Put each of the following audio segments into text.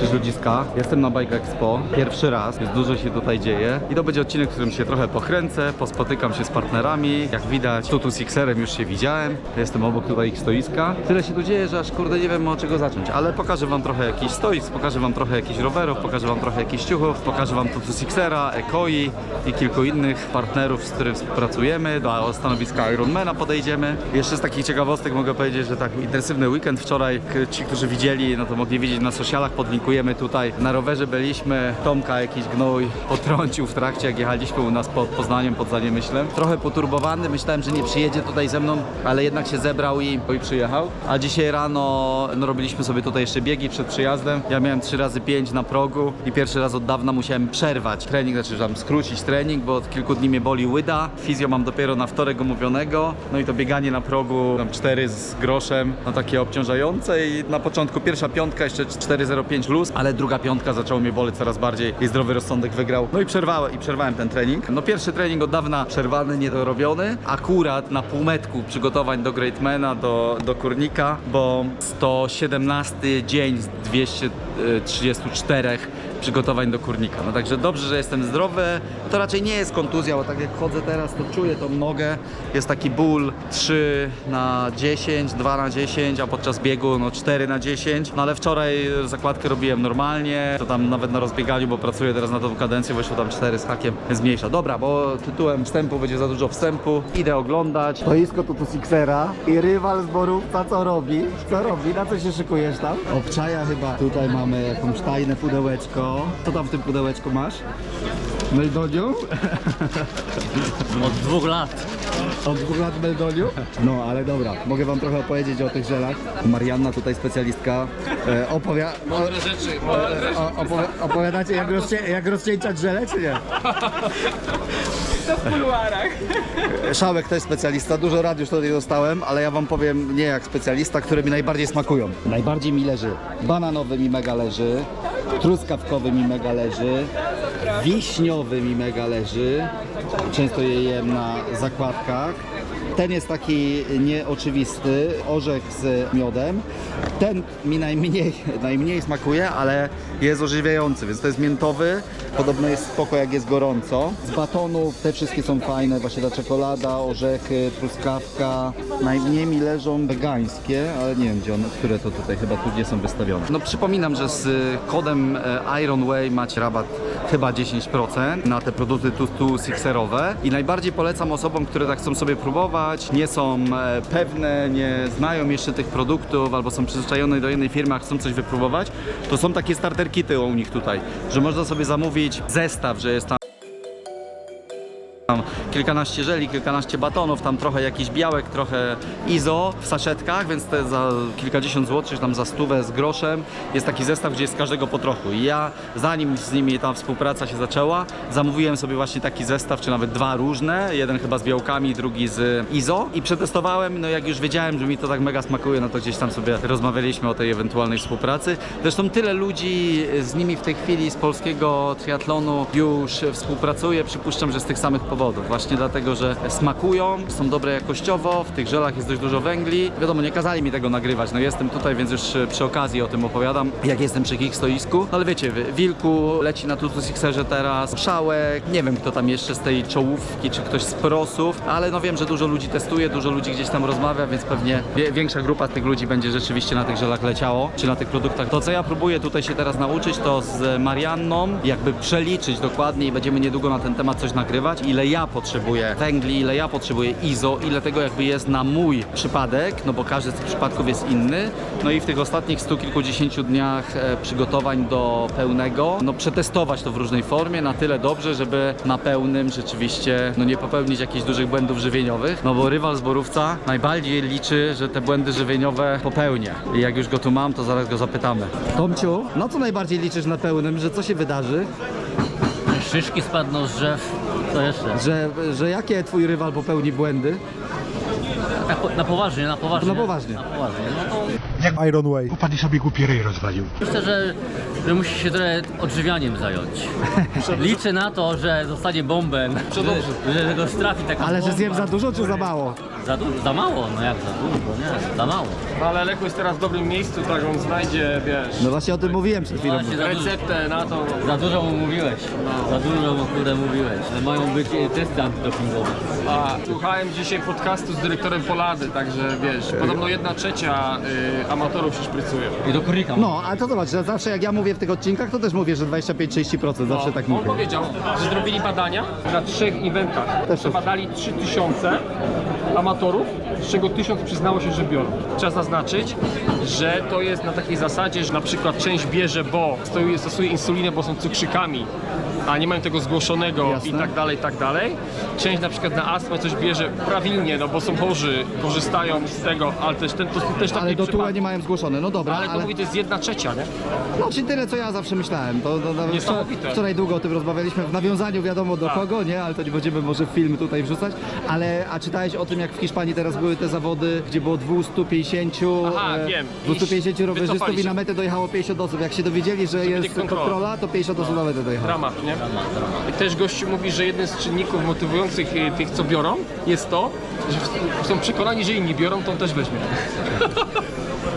Cześć ludziska, jestem na Bike Expo, pierwszy raz, jest dużo się tutaj dzieje. I to będzie odcinek, w którym się trochę pokręcę, pospotykam się z partnerami, jak widać tu z Xerem już się widziałem, jestem obok tutaj ich stoiska. Tyle się tu dzieje, że aż kurde nie wiem od czego zacząć, ale pokażę wam trochę jakiś stoisk, pokażę wam trochę jakichś rowerów, pokażę wam trochę jakichś ciuchów, pokażę wam tu Xera, Ekoi i kilku innych partnerów, z którymi współpracujemy, do stanowiska Ironmana podejdziemy. Jeszcze z takich ciekawostek mogę powiedzieć, że tak intensywny weekend wczoraj, ci, którzy widzieli, no to mogli widzieć na socialach, tutaj. Na rowerze byliśmy, Tomka jakiś gnój potrącił w trakcie, jak jechaliśmy u nas pod Poznaniem, pod Zaniemyślem. Trochę poturbowany, myślałem, że nie przyjedzie tutaj ze mną, ale jednak się zebrał i, i przyjechał. A dzisiaj rano no, robiliśmy sobie tutaj jeszcze biegi przed przyjazdem. Ja miałem 3 razy 5 na progu i pierwszy raz od dawna musiałem przerwać trening, znaczy tam skrócić trening, bo od kilku dni mnie boli łyda. Fizjo mam dopiero na wtorek umówionego, no i to bieganie na progu, tam 4 z groszem, no takie obciążające i na początku pierwsza piątka, jeszcze 4.05 luz, ale druga piątka zaczęło mnie boleć coraz bardziej i zdrowy rozsądek wygrał. No i przerwałem, i przerwałem ten trening. No pierwszy trening od dawna przerwany, niedorobiony. Akurat na półmetku przygotowań do Greatmana, do, do Kurnika, bo 117 dzień z 234 przygotowań do kurnika. No także dobrze, że jestem zdrowy. To raczej nie jest kontuzja, bo tak jak chodzę teraz, to czuję tą nogę. Jest taki ból 3 na 10, 2 na 10, a podczas biegu no 4 na 10. No ale wczoraj zakładkę robiłem normalnie, to tam nawet na rozbieganiu, bo pracuję teraz na tą kadencję, wyszło tam 4 z hakiem, jest mniejsza. Dobra, bo tytułem wstępu będzie za dużo wstępu. Idę oglądać. Stoisko tu Sixera i rywal z Borówca co robi? Co robi? Na co się szykujesz tam? Obczaja chyba. Tutaj mamy jakąś tajne pudełeczko. Co tam w tym pudełeczku masz? Meldoniu? Od dwóch lat. Od dwóch lat Meldoniu? No, ale dobra. Mogę wam trochę opowiedzieć o tych żelach. Marianna tutaj specjalistka e, opowia... Mądre rzeczy. O, opowi opowiadacie jak, rozcie jak rozcieńczać żele, czy nie? w kuluarach. Szałek też specjalista, dużo rad już tutaj dostałem, ale ja wam powiem nie jak specjalista, które mi najbardziej smakują. Najbardziej mi leży bananowy mi mega leży, truskawkowy mi mega leży, wiśniowy mi mega leży. Często je jem na zakładkach. Ten jest taki nieoczywisty, orzech z miodem. Ten mi najmniej, najmniej smakuje, ale jest ożywiający, więc to jest miętowy. Podobno jest spoko jak jest gorąco. Z batonów te wszystkie są fajne, właśnie ta czekolada, orzechy, truskawka. Najmniej mi leżą wegańskie, ale nie wiem gdzie one, które to tutaj chyba tu nie są wystawione. No przypominam, że z kodem e, Ironway macie rabat chyba 10% na te produkty tu, sixerowe. I najbardziej polecam osobom, które tak chcą sobie próbować, nie są e, pewne, nie znają jeszcze tych produktów albo są przyzwyczajone do jednej firmy, a chcą coś wypróbować, to są takie starter kity u nich tutaj, że można sobie zamówić zestaw, że jest tam tam kilkanaście żeli, kilkanaście batonów, tam trochę jakiś białek, trochę izo w saszetkach, więc te za kilkadziesiąt złotych, czy tam za stówę z groszem jest taki zestaw, gdzie jest każdego po trochu. I ja, zanim z nimi ta współpraca się zaczęła, zamówiłem sobie właśnie taki zestaw, czy nawet dwa różne, jeden chyba z białkami, drugi z izo i przetestowałem, no jak już wiedziałem, że mi to tak mega smakuje, no to gdzieś tam sobie rozmawialiśmy o tej ewentualnej współpracy. Zresztą tyle ludzi z nimi w tej chwili z polskiego triatlonu już współpracuje, przypuszczam, że z tych samych powodów. Właśnie dlatego, że smakują, są dobre jakościowo, w tych żelach jest dość dużo węgli. Wiadomo, nie kazali mi tego nagrywać, no jestem tutaj, więc już e, przy okazji o tym opowiadam, jak jestem przy ich stoisku. No ale wiecie, Wilku leci na Tutu Sixerze teraz, Szałek, nie wiem kto tam jeszcze z tej czołówki, czy ktoś z prosów, ale no wiem, że dużo ludzi testuje, dużo ludzi gdzieś tam rozmawia, więc pewnie większa grupa tych ludzi będzie rzeczywiście na tych żelach leciało, czy na tych produktach. To co ja próbuję tutaj się teraz nauczyć, to z Marianną jakby przeliczyć dokładnie i będziemy niedługo na ten temat coś nagrywać, ile ja potrzebuję węgli, ile ja potrzebuję izo, ile tego jakby jest na mój przypadek, no bo każdy z tych przypadków jest inny. No i w tych ostatnich stu kilkudziesięciu dniach e, przygotowań do pełnego, no przetestować to w różnej formie na tyle dobrze, żeby na pełnym rzeczywiście no nie popełnić jakichś dużych błędów żywieniowych, no bo rywal z Borówca najbardziej liczy, że te błędy żywieniowe popełnię. I jak już go tu mam, to zaraz go zapytamy. Tomciu, na co najbardziej liczysz na pełnym, że co się wydarzy? Szyszki spadną z drzew. Co jeszcze? Że, że jakie twój rywal popełni błędy? Tak, po- na poważnie, na poważnie. Na poważnie. Na poważnie. No to Jak Iron Way. Upadł i sobie głupi ryj rozwalił. myślę, że, że musi się trochę odżywianiem zająć. Liczę na to, że zostanie bombem, że, że go strafi taka Ale że bomba. zjem za dużo czy za mało? za za mało, no jak za dużo, nie, za mało. No ale Lechu jest teraz w dobrym miejscu, tak on znajdzie, wiesz, No właśnie o tym mówiłem przed chwilą. Właśnie za dużo, receptę na to. za dużo mu mówiłeś, za dużo mu kurde mówiłeś. Ale mają być e, testy antydopingowe. A słuchałem dzisiaj podcastu z dyrektorem Polady, także wiesz, podobno jedna trzecia y, amatorów się szprycuje. I do kurnika. No, ale to zobacz, że zawsze jak ja mówię w tych odcinkach, to też mówię, że 25-30%, zawsze tak On mówię. powiedział, że zrobili badania na trzech eventach. Też Przebadali 3000 amatorów, z czego 1000 przyznało się, że biorą. Trzeba zaznaczyć, że to jest na takiej zasadzie, że na przykład część bierze, bo stosuje, stosuje insulinę, bo są cukrzykami, a nie mają tego zgłoszonego Jasne. i tak dalej, i tak dalej. Część na przykład na astmę coś bierze prawilnie, no bo są chorzy, korzystają z tego, ale też, ten, to, też Ale takie do tuła przypadki. nie mają zgłoszone, no dobra, Ale to ale... mówi, to jest jedna trzecia, nie? No, czyli tyle, co ja zawsze myślałem. To, to, to Niesamowite. Wczoraj długo o tym rozmawialiśmy, w nawiązaniu wiadomo do Tak. kogo, nie? Ale to nie będziemy może film tutaj wrzucać. Ale, a czytałeś o tym, jak w Hiszpanii teraz były te zawody, gdzie było 250... Aha, e, wiem. 250 I rowerzystów wycofali i się. na metę dojechało 50 osób. Jak się dowiedzieli, że jest kontrola. kontrola, to 50 osób na metę dojechało. Dramat, nie? I też gościu mówi, że jeden z czynników motywujących e, tych, co biorą, jest to, że są przekonani, że inni biorą, to on też weźmie.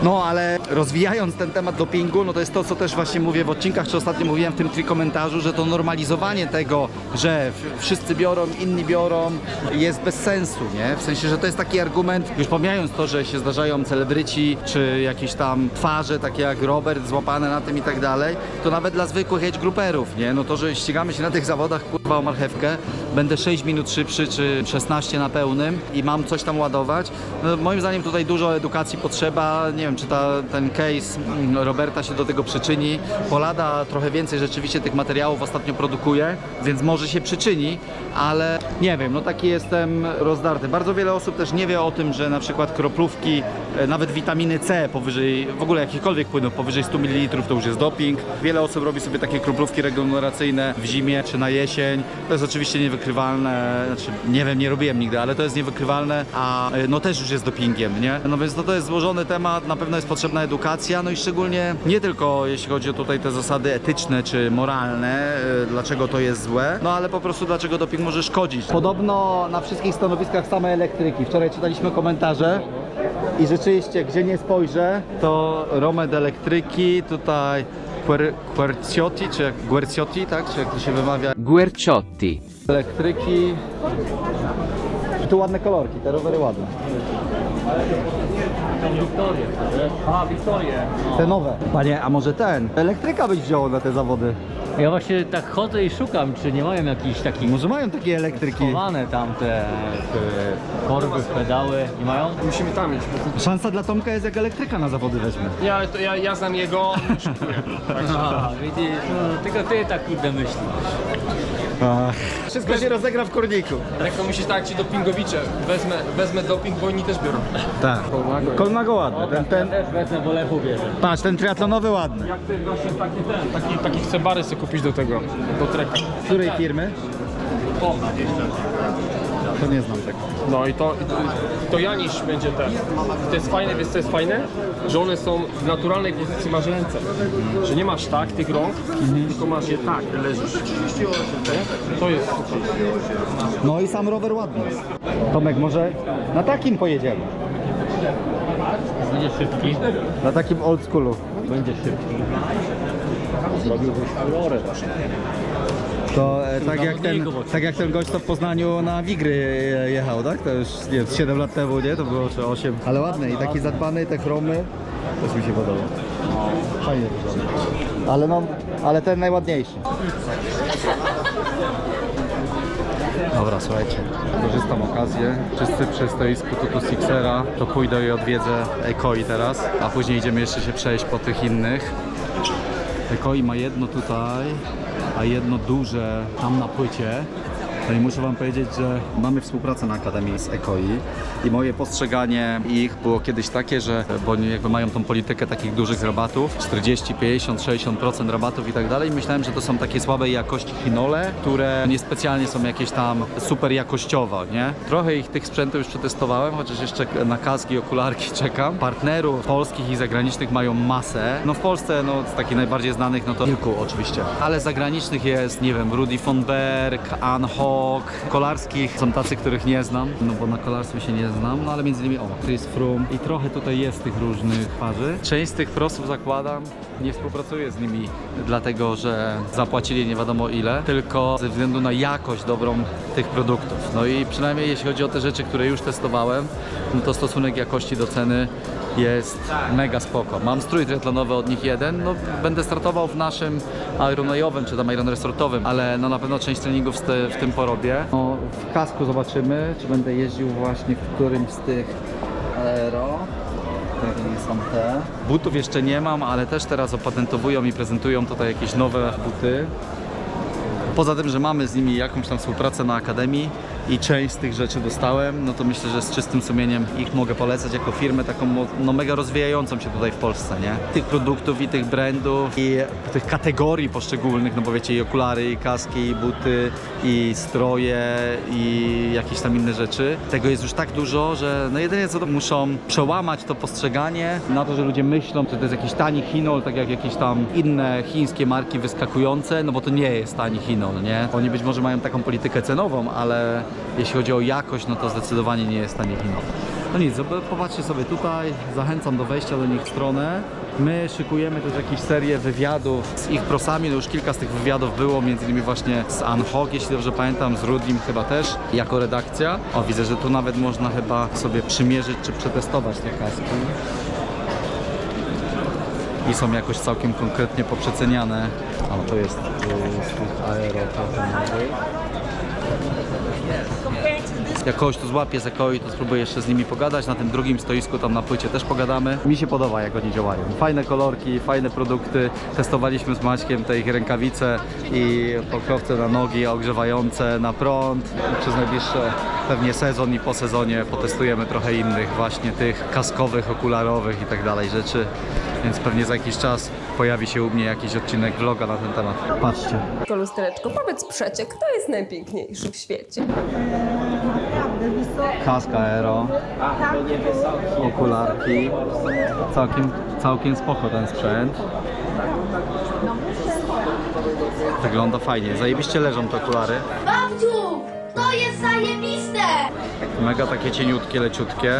No, ale rozwijając ten temat dopingu, no to jest to, co też właśnie mówię w odcinkach, czy ostatnio mówiłem w tym tri komentarzu, że to normalizowanie tego, że wszyscy biorą, inni biorą, jest bez sensu, nie? W sensie, że to jest taki argument, już pomijając to, że się zdarzają celebryci, czy jakieś tam twarze, takie jak Robert, złapane na tym i tak dalej, to nawet dla zwykłych age grouperów, nie? No to, że ścigamy się na tych zawodach, kurwa, o marchewkę, będę 6 minut szybszy, czy 16 na pełnym i mam coś tam ładować, no, moim zdaniem tutaj dużo edukacji potrzeba, nie wiem, czy ta, ten case Roberta się do tego przyczyni. Polada trochę więcej rzeczywiście tych materiałów ostatnio produkuje, więc może się przyczyni, ale nie wiem, no taki jestem rozdarty. Bardzo wiele osób też nie wie o tym, że na przykład kroplówki, e, nawet witaminy C powyżej, w ogóle jakichkolwiek płynów powyżej 100 ml to już jest doping. Wiele osób robi sobie takie kroplówki regeneracyjne w zimie czy na jesień. To jest oczywiście niewykrywalne, znaczy nie wiem, nie robiłem nigdy, ale to jest niewykrywalne, a e, no też już jest dopingiem, nie? No więc no to jest złożony temat, na pewno jest potrzebna edukacja, no i szczególnie nie tylko jeśli chodzi o tutaj te zasady etyczne czy moralne, e, dlaczego to jest złe, no ale po prostu dlaczego doping może szkodzić. Podobno na wszystkich stanowiskach same elektryki. Wczoraj czytaliśmy komentarze i rzeczywiście, gdzie nie spojrzę, to Romed elektryki, tutaj Quer- Querciotti, czy jak Guerciotti, tak? Czy jak to się wymawia? Guerciotti. Elektryki. I tu ładne kolorki, te rowery ładne. Wiktorię. A, Wiktorię. Te nowe. Panie, a może ten? Elektryka byś wziął na te zawody. Ja właśnie tak chodzę i szukam, czy nie mają jakichś takich Może mają takie elektryki. chowane tam te e, korby, pedały, nie mają? Musimy tam iść. Szansa dla Tomka jest jak elektryka na zawody weźmie. Ja, ale to ja, ja znam jego, on szykuje. Widzisz, no, tylko ty tak kurde myślisz. Wszystko się rozegra w kurniku. Jak to myślisz tak, ci dopingowicze, wezmę, wezmę doping, bo oni też biorą. Tak. Kolmago ładny. Ten, ten, Też wezmę, bo lechu bierze. patrz, ten triatlonowy ładny. Jak ty właśnie taki ten, taki, taki chce bary sobie kupić do tego, do treka. Z której firmy? To nie znam tego. no i to, i to, to Janisz będzie ten. I to jest fajne, wiesz co jest fajne? Że one są w naturalnej pozycji, masz ręce. Że nie masz tak tych rąk, tylko masz je tak, leżysz. Nie? To jest super. No i sam rower ładny. Tomek, może na takim pojedziemy? Będzie szybki. Na takim old schoolu. Będzie szybki. To e, tak, jak ten, tak jak ten gość to w Poznaniu na Wigry jechał, tak? To już nie wiem, 7 lat temu, nie? To było czy 8. Ale ładny i taki zadbany, te chromy. Też mi się podoba. Fajnie wygląda. Ale no, ale ten najładniejszy. Dobra, słuchajcie, korzystam okazję. Wszyscy przy stoisku Tutu Sixera, to pójdę i odwiedzę Ekoi teraz, a później idziemy jeszcze się przejść po tych innych. Ekoi ma jedno tutaj, a jedno duże tam na płycie. No i muszę Wam powiedzieć, że mamy współpracę na Akademii z Ekoi i moje postrzeganie ich było kiedyś takie, że bo jakby mają tą politykę takich dużych rabatów, 40, 50, 60% rabatów i tak dalej. Myślałem, że to są takie słabej jakości chinole, które niespecjalnie są jakieś tam super jakościowo, nie? Trochę ich tych sprzętów już przetestowałem, chociaż jeszcze na kaski, okularki czekam. Partnerów polskich i zagranicznych mają masę. No w Polsce, no z takich najbardziej znanych, no to kilku oczywiście. Ale zagranicznych jest, nie wiem, Rudy von Berg, Ann Hock, kolarskich są tacy, których nie znam, no bo na kolarstwie się nie, znam, no ale między innymi o, Chris Froome i trochę tutaj jest tych różnych parzy. Część z tych prosów zakładam, nie współpracuję z nimi dlatego, że zapłacili nie wiadomo ile, tylko ze względu na jakość dobrą tych produktów. No i przynajmniej jeśli chodzi o te rzeczy, które już testowałem, no to stosunek jakości do ceny jest mega spoko. Mam strój triatlonowy od nich jeden, no będę startował w naszym Ironwayowym czy tam Iron Resortowym, ale no na pewno część treningów w tym porobię. No, w kasku zobaczymy, czy będę jeździł właśnie w którymś z tych aero. Takie są te. Butów jeszcze nie mam, ale też teraz opatentowują i prezentują tutaj jakieś nowe buty. Poza tym, że mamy z nimi jakąś tam współpracę na Akademii i część z tych rzeczy dostałem, no to myślę, że z czystym sumieniem ich mogę polecać jako firmę taką no, mega rozwijającą się tutaj w Polsce, nie? Tych produktów i tych brandów i tych kategorii poszczególnych, no bo wiecie i okulary, i kaski, i buty, i stroje, i jakieś tam inne rzeczy. Tego jest już tak dużo, że no jedynie co to muszą przełamać to postrzeganie na to, że ludzie myślą, że to jest jakiś tani chinol, tak jak jakieś tam inne chińskie marki wyskakujące, no bo to nie jest tani chinol, nie? Oni być może mają taką politykę cenową, ale jeśli chodzi o jakość, no to zdecydowanie nie jest tani chinol. No nic, popatrzcie sobie tutaj, zachęcam do wejścia do nich stronę. My szykujemy też jakieś serię wywiadów z ich prosami, no już kilka z tych wywiadów było, między innymi właśnie z Anhog, jeśli dobrze pamiętam, z Rudim chyba też, jako redakcja. O, widzę, że tu nawet można chyba sobie przymierzyć czy przetestować te kaski. I są jakoś całkiem konkretnie poprzeceniane. A to jest y, trochę nowych. Jak kogoś tu złapię z Ekoi, to spróbuję jeszcze z nimi pogadać. Na tym drugim stoisku tam na płycie też pogadamy. Mi się podoba, jak oni działają. Fajne kolorki, fajne produkty. Testowaliśmy z Maćkiem te ich rękawice i pokrowce na nogi, ogrzewające na prąd. Przez najbliższy pewnie sezon i po sezonie potestujemy trochę innych właśnie tych kaskowych, okularowych i tak dalej rzeczy. Więc pewnie za jakiś czas pojawi się u mnie jakiś odcinek vloga na ten temat. Patrzcie. To lustereczko, powiedz przecie, kto jest najpiękniejszy w świecie? Kaska aero, okularki, całkiem, całkiem spoko ten sprzęt. Wygląda fajnie, zajebiście leżą te okulary. Babciu, to jest zajebiste! Mega takie cieniutkie, leciutkie.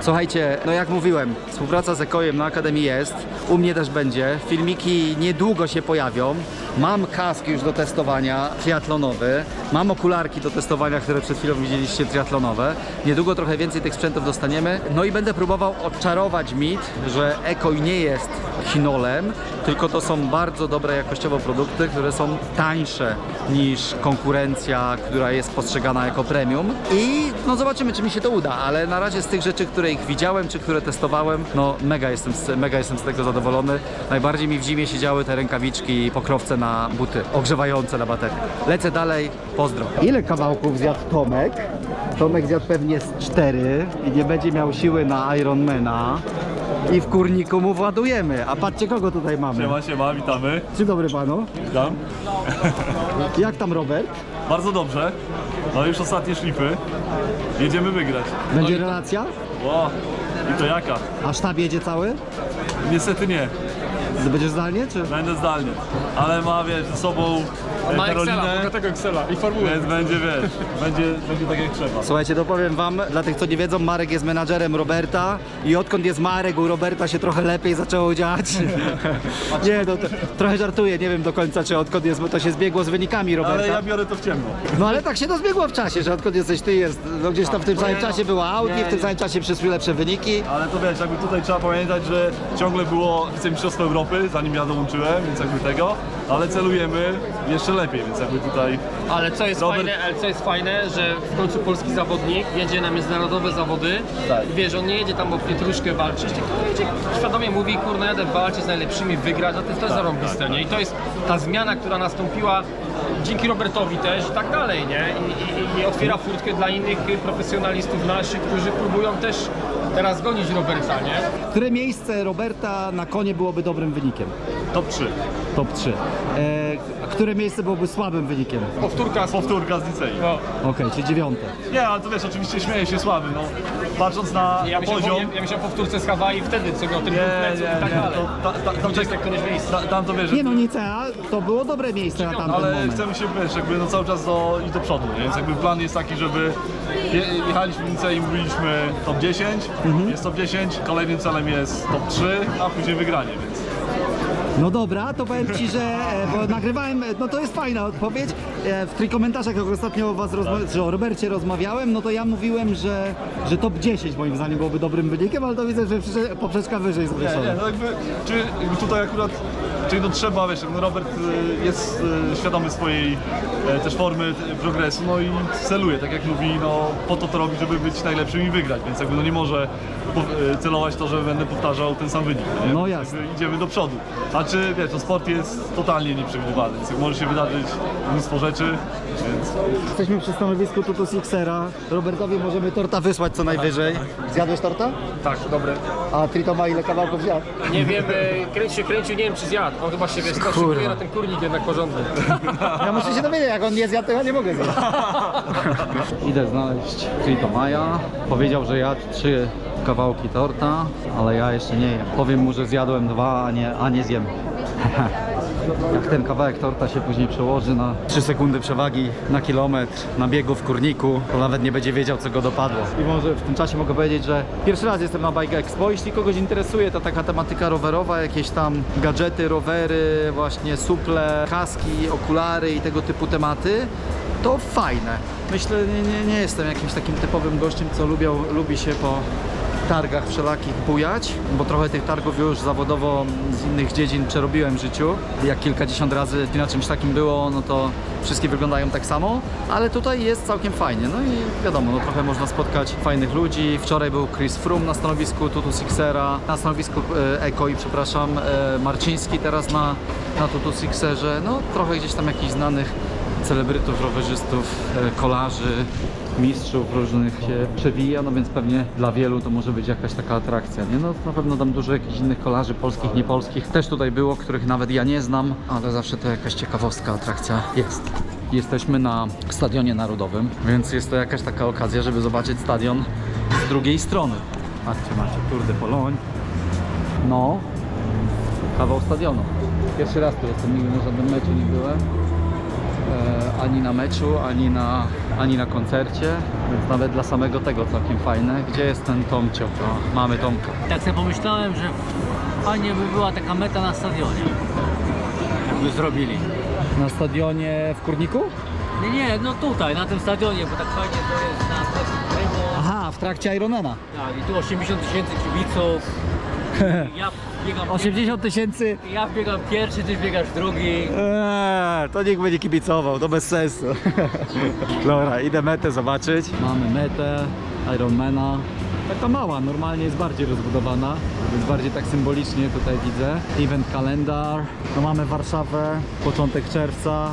Słuchajcie, no jak mówiłem, współpraca z Ekojem na Akademii jest. U mnie też będzie. Filmiki niedługo się pojawią. Mam kask już do testowania, triatlonowy. Mam okularki do testowania, które przed chwilą widzieliście, triatlonowe. Niedługo trochę więcej tych sprzętów dostaniemy. No i będę próbował odczarować mit, że Ekoj nie jest chinolem, tylko to są bardzo dobre jakościowo produkty, które są tańsze niż konkurencja, która jest postrzegana jako premium. I no zobaczymy, czy mi się to uda, ale na razie z tych rzeczy, które ich widziałem, czy które testowałem, no mega jestem, mega jestem z tego zadowolony. Najbardziej mi w zimie siedziały te rękawiczki i pokrowce na buty, ogrzewające na baterię. Lecę dalej, pozdro. Ile kawałków zjadł Tomek? Tomek zjadł pewnie z cztery i nie będzie miał siły na Ironmana. I w kurniku mu władujemy. A patrzcie kogo tutaj mamy. Siema, siema, witamy. Dzień dobry panu. Witam. Jak tam Robert? Bardzo dobrze. No już ostatnie szlify. Jedziemy wygrać. Będzie relacja? Ło, i to jaka? A sztab jedzie cały? Niestety nie. Będziesz zdalnie czy? Będę zdalnie. Ale ma, wiesz, ze sobą Ma Excela, Karolinę, bogatego Excela i formułę. więc będzie, wiesz, będzie, będzie tak jak trzeba. Słuchajcie, to powiem wam, dla tych co nie wiedzą, Marek jest menadżerem Roberta i odkąd jest Marek, u Roberta się trochę lepiej zaczęło dziać. nie, no to, trochę żartuję, nie wiem do końca czy odkąd jest, bo to się zbiegło z wynikami Roberta. Ale ja biorę to w ciemno. No ale tak się to zbiegło w czasie, że odkąd jesteś ty jest, no gdzieś tam w tym samym czasie była Audi, w tym samym czasie przyszły lepsze wyniki. Ale to wiesz, jakby tutaj trzeba pamiętać, że ciągle było wicemistrzostwo Europy, zanim ja dołączyłem, więc jakby tego, ale celujemy jeszcze lepiej, więc jakby tutaj Ale co jest Robert- fajne, ale co jest fajne, że w końcu polski zawodnik jedzie na międzynarodowe zawody Tak. i wiesz, on nie jedzie tam o pietruszkę walczyć, tylko jedzie, świadomie mówi, kurno jadę walczyć z najlepszymi, wygrać, a to jest Tak, to zarąbiste, nie? I to jest ta zmiana, która nastąpiła dzięki Robertowi też i tak dalej, nie? I, i, i otwiera furtkę dla innych profesjonalistów naszych, którzy próbują też teraz gonić Roberta, nie? Które miejsce Roberta na konie byłoby dobrym wynikiem? top 3. Top 3. E, które miejsce byłoby słabym wynikiem? Powtórka, powtórka z Nicei. Okej, czyli dziewiąte. Nie, ale to wiesz, oczywiście śmieję się słaby, no. Patrząc na Ja myślałem, poziom... ja myślałem po powtórce z Hawaii wtedy, co miał ten Nie, nie, nie, i tak dalej. to, ta, ta, tam, 20 któreś miejsce. ta, tam to wiesz, Nie no, Nicea to było dobre miejsce na tamten ale moment. chcemy się, wiesz, jakby no cały czas do, iść do przodu, nie? więc jakby plan jest taki, żeby je, jechaliśmy w Nicei i mówiliśmy top 10, Mhm. jest top 10, kolejnym celem jest top 3, a później wygranie, więc No dobra, to powiem Ci, że e, bo nagrywałem, e, no to jest fajna odpowiedź. E, W tych komentarzach, jak ostatnio o Was rozma- czy o Robercie rozmawiałem, no to ja mówiłem, że, że top 10 moim zdaniem byłoby dobrym wynikiem, ale to widzę, że przyszedł- poprzeczka wyżej nie, nie, no jakby, czy jakby tutaj akurat, czyli no trzeba, wiesz, no Robert y, jest y, świadomy swojej e, też formy, t- progresu, no i celuje, tak jak mówi, no po to to robi, żeby być najlepszym i wygrać, więc jakby no nie może po, celować to, że będę powtarzał ten sam wynik, nie? No Więc jasne. jakby Idziemy do przodu. A czy, wiesz, to sport jest totalnie nieprzewidywalny, więc może się wydarzyć mnóstwo rzeczy, więc Jesteśmy przy stanowisku Tutu Sixera. Robertowi możemy torta wysłać co najwyżej. Zjadłeś torta? Tak, dobre. A Trito ma ile kawałków zjadł? Nie wiem, e, kręci się kręcił, nie wiem czy zjadł. On chyba się wiesz, szykuje na ten kurnik jednak porządny. Ja muszę się dowiedzieć, jak on nie zjadł, to ja nie mogę zjeść. Idę znaleźć Trito Maja. Powiedział, że jadł trzy kawałki torta, ale ja jeszcze nie jem. Powiem mu, że zjadłem dwa, a nie, a nie zjem. Jak ten kawałek torta się później przełoży na 3 sekundy przewagi na kilometr na biegu w kurniku, to nawet nie będzie wiedział, co go dopadło. I może w tym czasie mogę powiedzieć, że pierwszy raz jestem na Bike Expo. Jeśli kogoś interesuje ta taka tematyka rowerowa, jakieś tam gadżety, rowery, właśnie suple, kaski, okulary i tego typu tematy, to fajne. Myślę, nie, nie, nie jestem jakimś takim typowym gościem, co lubią, lubi się po targach wszelakich bujać, bo trochę tych targów już zawodowo z innych dziedzin przerobiłem w życiu. Jak kilkadziesiąt razy na czymś takim było, no to wszystkie wyglądają tak samo, ale tutaj jest całkiem fajnie. No i wiadomo, no trochę można spotkać fajnych ludzi. Wczoraj był Chris Froome na stanowisku Tutu Sixera, na stanowisku e, Eko i przepraszam, e, Marciński teraz na, na Tutu Sixerze. No trochę gdzieś tam jakichś znanych celebrytów, rowerzystów, e, kolarzy, mistrzów różnych się przewija, no więc pewnie dla wielu to może być jakaś taka atrakcja, nie? No na pewno tam dużo jakichś innych kolarzy, polskich, niepolskich, też tutaj było, których nawet ja nie znam, ale zawsze to jakaś ciekawostka, atrakcja jest. Jesteśmy na Stadionie Narodowym, więc jest to jakaś taka okazja, żeby zobaczyć stadion z drugiej strony. Patrzcie, macie Tour de Pologne. No, kawał stadionu. Pierwszy raz tu jestem, nigdy na żadnym meczu nie byłem. E, ani na meczu, ani na, ani na koncercie, więc nawet dla samego tego całkiem fajne. Gdzie jest ten Tomcio? O, mamy Tomka. Tak sobie pomyślałem, że fajnie by była taka meta na stadionie. Jakby zrobili. Na stadionie w Kurniku? Nie, nie, no tutaj, na tym stadionie, bo tak fajnie to jest na rynku. Aha, w trakcie Ironmana. Tak, i tu 80 tysięcy kibiców. Ja biegam, 80 tysięcy. ja biegam pierwszy, ty biegasz drugi. Eee, to nikt będzie kibicował, to bez sensu. Dobra, idę metę zobaczyć. Mamy metę Ironmana. Taka mała, normalnie jest bardziej rozbudowana, więc bardziej tak symbolicznie tutaj widzę. Event kalendar. No mamy Warszawę, początek czerwca.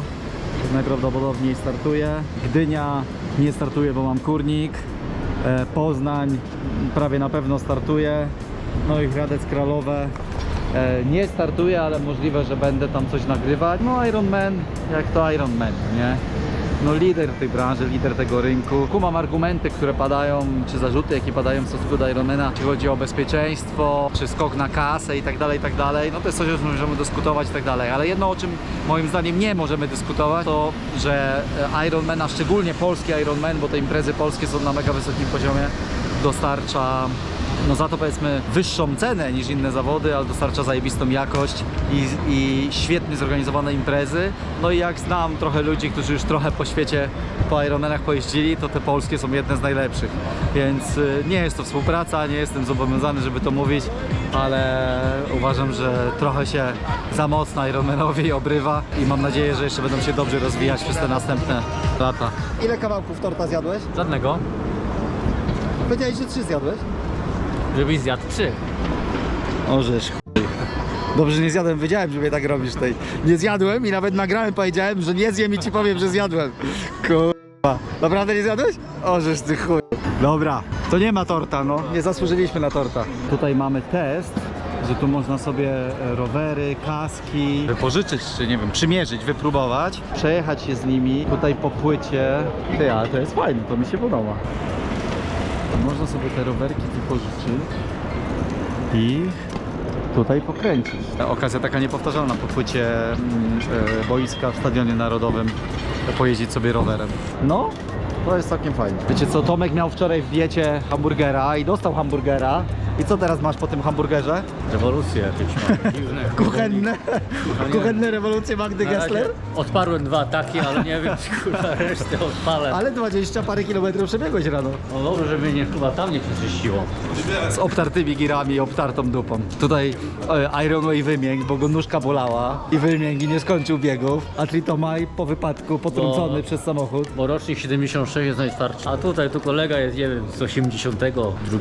Najprawdopodobniej startuje. Gdynia nie startuje, bo mam kurnik. E, Poznań prawie na pewno startuje. No i Hradec Kralowe E, Nie startuję, ale możliwe, że będę tam coś nagrywać. No Iron Man, jak to Iron Man, nie? No lider tej branży, lider tego rynku. Kumam argumenty, które padają, czy zarzuty, jakie padają w stosunku do Ironmana, czy chodzi o bezpieczeństwo, czy skok na kasę i tak dalej, i tak dalej. No to jest coś, o czym możemy dyskutować i tak dalej. Ale jedno, o czym moim zdaniem nie możemy dyskutować, to, że e, Ironmana, szczególnie polski Ironman, bo te imprezy polskie są na mega wysokim poziomie, dostarcza no za to powiedzmy wyższą cenę niż inne zawody, ale dostarcza zajebistą jakość i, i świetnie zorganizowane imprezy. No i jak znam trochę ludzi, którzy już trochę po świecie po Ironmanach pojeździli, to te polskie są jedne z najlepszych. Więc y, nie jest to współpraca, nie jestem zobowiązany, żeby to mówić, ale uważam, że trochę się za mocno Ironmanowi obrywa i mam nadzieję, że jeszcze będą się dobrze rozwijać przez te następne lata. Ile kawałków torta zjadłeś? Żadnego. Powiedziałeś, że trzy zjadłeś? Żebyś zjadł trzy. Orzesz chuj. Dobrze, nie zjadłem, wiedziałem, że mnie tak robisz tej. Nie zjadłem i nawet nagrałem, powiedziałem, że nie zjem i ci powiem, że zjadłem. Kurwa. Naprawdę nie zjadłeś? Orzesz ty chuj. Dobra, to nie ma torta, no. Nie zasłużyliśmy na torta. Tutaj mamy test że tu można sobie e, rowery, kaski wypożyczyć, czy nie wiem, przymierzyć, wypróbować, przejechać się z nimi tutaj po płycie. Ty, ale to jest fajne, to mi się podoba. Można sobie te rowerki wypożyczyć i tutaj pokręcić. Okazja taka niepowtarzalna po płycie mm, e, boiska w Stadionie Narodowym pojeździć sobie rowerem. No, to jest całkiem fajne. Wiecie co, Tomek miał wczoraj w diecie hamburgera i dostał hamburgera. I co teraz masz po tym hamburgerze? Rewolucje jakieś dziwne. Kuchenne, kuchenne rewolucje Magdy Na razie Gessler? Odparłem dwa ataki, ale nie wiem, czy kurwa resztę odpalę. Ale 20 parę kilometrów przebiegłeś rano. No dobrze, że mnie nie, chyba tam nie przeczyściło. Z obtartymi girami, obtartą dupą. Tutaj e, Ironway wymięk, bo go nóżka bolała i wymięk i nie skończył biegów. A Tritomaj po wypadku potrącony Bo- przez samochód. Bo rocznik 76 jest najtwardszy. A tutaj tu kolega jest, nie wiem, z 82,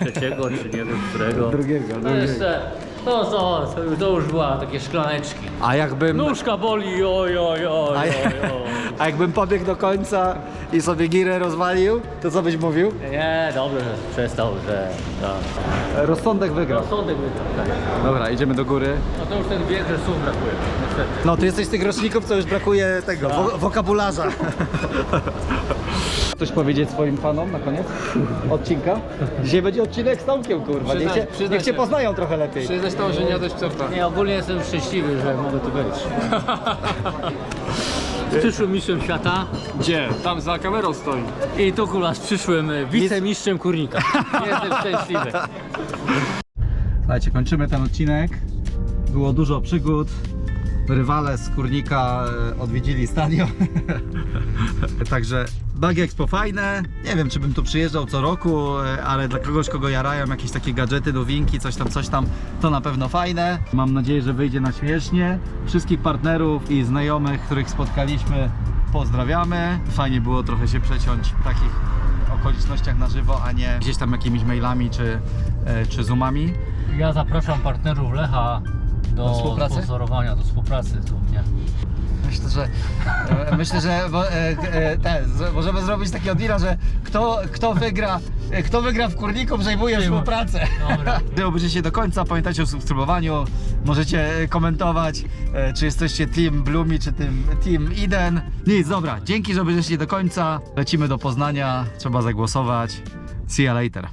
trzeciego, czy nie wiem którego. Drugiego, No drugiego. jeszcze, to, to, to, już- to już była takie szklaneczki. A jakbym, Nóżka boli, oj, oj, oj, A, oj, oj. a jakbym pobiegł do końca i sobie girę rozwalił, to co byś mówił? Nie, dobrze, że przestał, że tak. Rozsądek wygrał. Rozsądek wygrał, tak. Dobra, idziemy do góry. No to już ten wiek, że słów brakuje, niestety. No, ty jesteś z tych roczników, co już brakuje tego, wo- wokabularza. Coś powiedzieć swoim fanom na koniec odcinka? Dzisiaj będzie odcinek z Tomkiem, kurwa. Niech, cię, niech cię się. poznają trochę lepiej. Przyznać że nie jadłeś. Nie, ogólnie jestem szczęśliwy, że mogę tu być. Z przyszłym mistrzem świata Gdzie? Tam za kamerą stoi. i tu kurwa z przyszłym e, wicemistrzem kurnika. Jestem szczęśliwy. Słuchajcie, kończymy ten odcinek. Było dużo przygód. Rywale z Kurnika e, odwiedzili stadion. Także Bug Expo fajne. Nie wiem, czy bym tu przyjeżdżał co roku, e, ale dla kogoś, kogo jarają jakieś takie gadżety, nowinki, coś tam, coś tam, to na pewno fajne. Mam nadzieję, że wyjdzie na śmiesznie. Wszystkich partnerów i znajomych, których spotkaliśmy, pozdrawiamy. Fajnie było trochę się przeciąć w takich okolicznościach na żywo, a nie gdzieś tam jakimiś mailami czy, e, czy zoomami. Ja zapraszam partnerów Lecha do, Do współpracy? sponsorowania, do współpracy tu, nie? Myślę, że e, myślę, że bo, e, e, te, możemy zrobić takiego deala, że kto, kto wygra, kto wygra w kurniku przejmuje współpracę. Dobra. Gdy obejrzycie do końca, pamiętajcie o subskrybowaniu, możecie komentować, czy jesteście Team Blumi, czy tym Team Eden. Nic, dobra, dzięki, że obejrzycie do końca. Lecimy do Poznania, trzeba zagłosować. See you later.